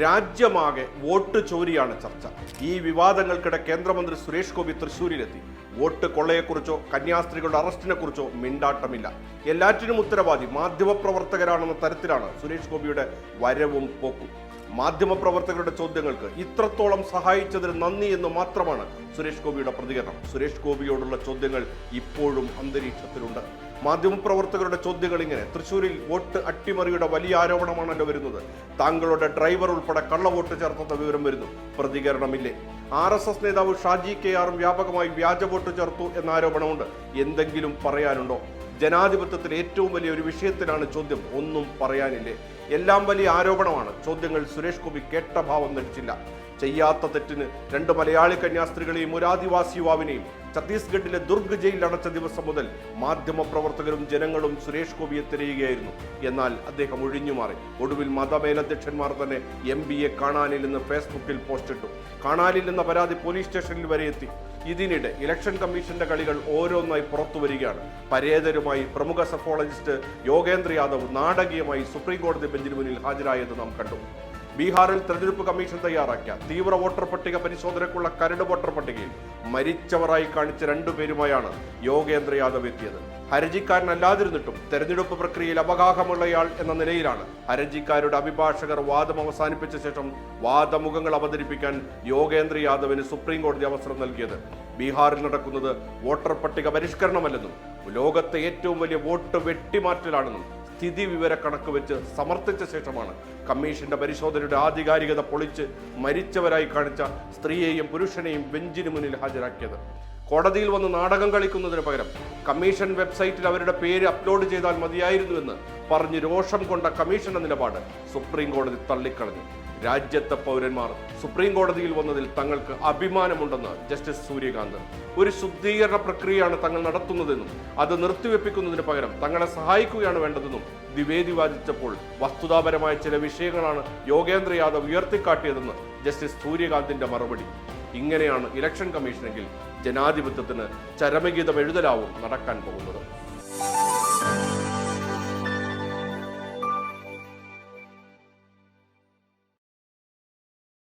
രാജ്യമാകെ vote ചോരിയാണ് ചർച്ച. ഈ വിവാദങ്ങൾക്കിടെ കേന്ദ്രമന്ത്രി സുരേഷ് ഗോപി തൃശൂരിലെത്തി വോട്ട് കൊള്ളയെക്കുറിച്ചോ കന്യാസ്ത്രീകളുടെ അറസ്റ്റിനെ കുറിച്ചോ മിണ്ടാട്ടമില്ല. എല്ലാറ്റിനും ഉത്തരവാദി മാധ്യമപ്രവർത്തകരാണെന്ന തരത്തിലാണ് സുരേഷ് ഗോപിയുടെ വരവും പോക്കും. മാധ്യമപ്രവർത്തകരുടെ ചോദ്യങ്ങൾക്ക് ഇത്രത്തോളം സഹായിച്ചതിന് നന്ദി എന്ന് മാത്രമാണ് സുരേഷ് ഗോപിയുടെ പ്രതികരണം. സുരേഷ് ഗോപിയോടുള്ള ചോദ്യങ്ങൾ ഇപ്പോഴും അന്തരീക്ഷത്തിലുണ്ട്. മാധ്യമപ്രവർത്തകരുടെ ചോദ്യങ്ങൾ ഇങ്ങനെ. തൃശ്ശൂരിൽ വോട്ട് അട്ടിമറിയുടെ വലിയ ആരോപണമാണല്ലോ വരുന്നത്. താങ്കളുടെ ഡ്രൈവർ ഉൾപ്പെടെ കള്ളവോട്ട് ചേർത്തെന്ന വിവരം വരുന്നു. പ്രതികരണമില്ലേ. ആർ എസ് എസ് നേതാവ് ഷാജി കെ ആറും വ്യാപകമായി വ്യാജ വോട്ട് ചേർത്തു എന്ന ആരോപണമുണ്ട്. എന്തെങ്കിലും പറയാനുണ്ടോ? ജനാധിപത്യത്തിൽ ഏറ്റവും വലിയ ഒരു വിഷയത്തിലാണ് ചോദ്യം. ഒന്നും പറയാനില്ലേ. എല്ലാം വലിയ ആരോപണമാണ്. ചോദ്യങ്ങൾ സുരേഷ് ഗോപി കേട്ട ഭാവം നടിച്ചില്ല. ചെയ്യാത്ത തെറ്റിന് രണ്ട് മലയാളി കന്യാസ്ത്രീകളെയും ഒരു ആദിവാസി യുവാവിനെയും ഛത്തീസ്ഗഡിലെ ദുർഗ് ജയിലിൽ അടച്ച ദിവസം മുതൽ മാധ്യമപ്രവർത്തകരും ജനങ്ങളും സുരേഷ് ഗോപിയെ തിരയുകയായിരുന്നു. എന്നാൽ അദ്ദേഹം ഒഴിഞ്ഞുമാറി ഒടുവിൽ മതമേലധ്യക്ഷന്മാർ തന്നെ എം ബിയെ കാണാനില്ലെന്ന് ഫേസ്ബുക്കിൽ പോസ്റ്റിട്ടു. കാണാനില്ലെന്ന പരാതി പോലീസ് സ്റ്റേഷനിൽ വരെ എത്തി. ഇതിനിടെ ഇലക്ഷൻ കമ്മീഷന്റെ കളികൾ ഓരോന്നായി പുറത്തു വരികയാണ്. പരേതരുമായി പ്രമുഖ സഫോളജിസ്റ്റ് യോഗേന്ദ്ര യാദവ് നാടകീയമായി സുപ്രീം കോടതി ബെഞ്ചിന് മുന്നിൽ ഹാജരായത് നാം കണ്ടു. ബീഹാറിൽ തെരഞ്ഞെടുപ്പ് കമ്മീഷൻ തയ്യാറാക്കിയ തീവ്ര വോട്ടർ പട്ടിക പരിശോധനയ്ക്കുള്ള കരട് വോട്ടർ പട്ടികയിൽ മരിച്ചവരായി കാണിച്ച രണ്ടുപേരുമായാണ് യോഗേന്ദ്ര യാദവ് എത്തിയത്. ഹർജിക്കാരനല്ലാതിരുന്നിട്ടും തെരഞ്ഞെടുപ്പ് പ്രക്രിയയിൽ അവഗാഹമുള്ളയാൾ എന്ന നിലയിലാണ് ഹർജിക്കാരുടെ അഭിഭാഷകർ വാദം അവസാനിപ്പിച്ച ശേഷം വാദമുഖങ്ങൾ അവതരിപ്പിക്കാൻ യോഗേന്ദ്ര യാദവിന് സുപ്രീം കോടതി അവസരം നൽകിയത്. ബീഹാറിൽ നടക്കുന്നത് വോട്ടർ പട്ടിക പരിഷ്കരണമല്ലെന്നും ലോകത്തെ ഏറ്റവും വലിയ വോട്ട് വെട്ടിമാറ്റലാണെന്നും സ്ഥിതി വിവര കണക്ക് വെച്ച് സമർത്ഥിച്ച ശേഷമാണ് കമ്മീഷന്റെ പരിശോധനയുടെ ആധികാരികത പൊളിച്ച് മരിച്ചവരായി കാണിച്ച സ്ത്രീയെയും പുരുഷനെയും ബെഞ്ചിന് മുന്നിൽ ഹാജരാക്കിയത്. കോടതിയിൽ വന്ന് നാടകം കളിക്കുന്നതിന് പകരം കമ്മീഷൻ വെബ്സൈറ്റിൽ അവരുടെ പേര് അപ്ലോഡ് ചെയ്താൽ മതിയായിരുന്നുവെന്ന് പറഞ്ഞ് രോഷം കൊണ്ട കമ്മീഷന്റെ നിലപാട് സുപ്രീം കോടതി തള്ളിക്കളഞ്ഞു. രാജ്യത്തെ പൗരന്മാർ സുപ്രീം കോടതിയിൽ വന്നതിൽ തങ്ങൾക്ക് അഭിമാനമുണ്ടെന്ന് ജസ്റ്റിസ് സൂര്യകാന്ത്. ഒരു ശുദ്ധീകരണ പ്രക്രിയയാണ് തങ്ങൾ നടത്തുന്നതെന്നും അത് നിർത്തിവെപ്പിക്കുന്നതിന് പകരം തങ്ങളെ സഹായിക്കുകയാണ് വേണ്ടതെന്നും ദ്വിവേദി വാദിച്ചപ്പോൾ വസ്തുതാപരമായ ചില വിഷയങ്ങളാണ് യോഗേന്ദ്ര യാദവ് ഉയർത്തിക്കാട്ടിയതെന്ന് ജസ്റ്റിസ് സൂര്യകാന്തിന്റെ മറുപടി. ഇങ്ങനെയാണ് ഇലക്ഷൻ കമ്മീഷനെങ്കിൽ ജനാധിപത്യത്തിന് ചരമഗീതം എഴുതലാവും നടക്കാൻ പോകുന്നത്.